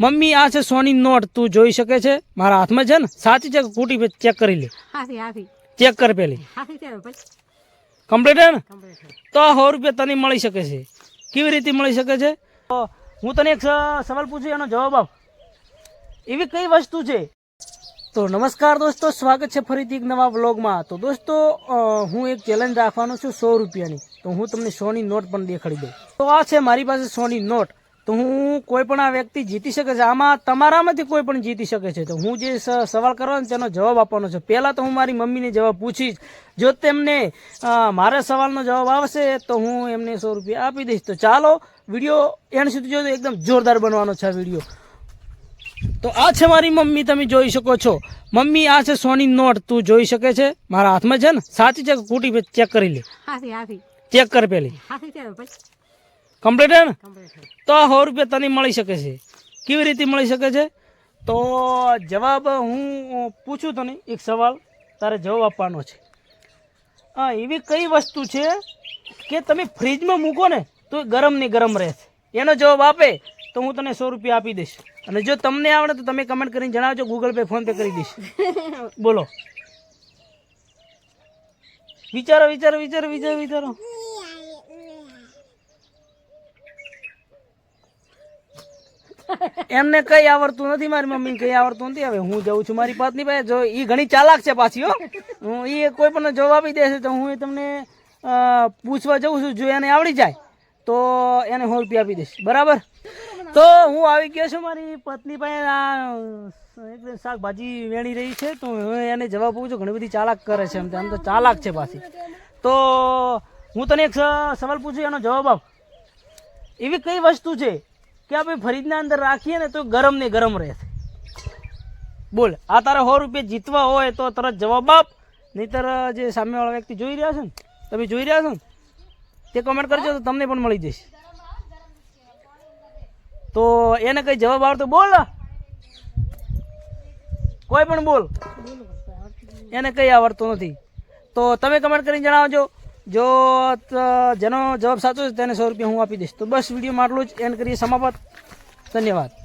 Mummy આ છે સોની not. તું જોઈ શકે છે? મારા હાથમાં છે ને સાચી છે કુટી ચેક કરી લે. ચેક કર પેલી. કમ્પ્લીટ ને? તો સો રૂપિયા તને મળી શકે છે. કેવી રીતે મળી શકે છે? હું તને એક સવાલ પૂછું એનો જવાબ આપ. એવી કઈ વસ્તુ છે? તો નમસ્કાર દોસ્તો સ્વાગત છે ફરીથી એક નવા વ્લોગમાં. તો દોસ્તો હું એક ચેલેન્જ રાખવાનો છું સો રૂપિયાની. તો હું તમને સોની નોટ પણ દેખાડી દઉં. તો આ છે મારી પાસે સોની નોટ. તો હું કોઈ પણ આ વ્યક્તિ જીતી શકે છે. આમાં તમારામાંથી કોઈ પણ જીતી શકે છે. તો હું જે સવાલ કરવાનો તેનો જવાબ આપવાનો છે. પહેલાં તો હું મારી મમ્મીને જવાબ પૂછીશ. જો તેમને મારા સવાલનો જવાબ આવશે તો હું એમને સો રૂપિયા આપી દઈશ. તો ચાલો વીડિયો એન્ડ સુધી જોજો. એકદમ જોરદાર બનવાનો છે આ વીડિયો. તો આ છે મારી મમ્મી. તમે જોઈ શકો છો. મમ્મી આ છે સોની નોટ. તું જોઈ શકે છે. મારા હાથમાં છે ને. સાચી છે કૂટી ચેક કરી લે. ચેક કર પેલી હાથી કમ્પ્લીટ હે ને? તો આ સો રૂપિયા તને મળી શકે છે. કેવી રીતે મળી શકે છે? તો જવાબ હું પૂછું તને એક સવાલ તારે જવાબ આપવાનો છે. હા એવી કઈ વસ્તુ છે કે તમે ફ્રીજમાં મૂકો ને તો એ ગરમ ને ગરમ રહેશે એનો જવાબ આપે તો હું તને સો રૂપિયા આપી દઈશ. અને જો તમને આવડે તો તમે કમેન્ટ કરીને જણાવજો ગૂગલ પે ફોન પે કરી દઈશ. બોલો. વિચારો વિચારો વિચારો વિચારો વિચારો. એમને કઈ આવડતું નથી, મારી મમ્મી કઈ આવડતું નથી. હવે હું જઉં છું મારી પત્ની પાસે. જો એ ઘણી ચાલાક છે પાછી, હું. એ કોઈ પણ જવાબ આપી દેશે તો હું એ તમને પૂછવા જઉં છું, જો એને આવડી જાય, તો એને સો રૂપિયા આપી દઈશ. બરાબર? તો હું આવી ગયો છું મારી પત્ની પાસે. આ, એકદમ શાકભાજી વેણી રહી છે. તો હું એને જવાબ પૂછું ઘણી બધી ચાલાક કરે છે એમ તો. આમ તો ચાલાક છે પાછી. તો હું તને એક સવાલ પૂછું, એનો જવાબ આપ. એવી કઈ વસ્તુ છે કે આપણે ફ્રીજના અંદર રાખીએ ને તો ગરમ ને ગરમ રહેશે. બોલ, આ તારે સો રૂપિયા જીતવા હોય તો તરત જવાબ આપ. નહીતર જે સામેવાળા વ્યક્તિ જોઈ રહ્યા છે ને, તમે જોઈ રહ્યા છો ને, તે કમેન્ટ કરજો તો તમને પણ મળી જશે. તો એને કંઈ જવાબ આવતો બોલ. કોઈ પણ બોલ. એને કંઈ આવડતું નથી. તો તમે કમેન્ટ કરીને જણાવજો. જો જેનો જવાબ સાચો છે તેને સો રૂપિયા હું આપી દઈશ. તો બસ વિડીયોમાં આટલું જ. એન્ડ કરીએ સમાપ્ત. ધન્યવાદ.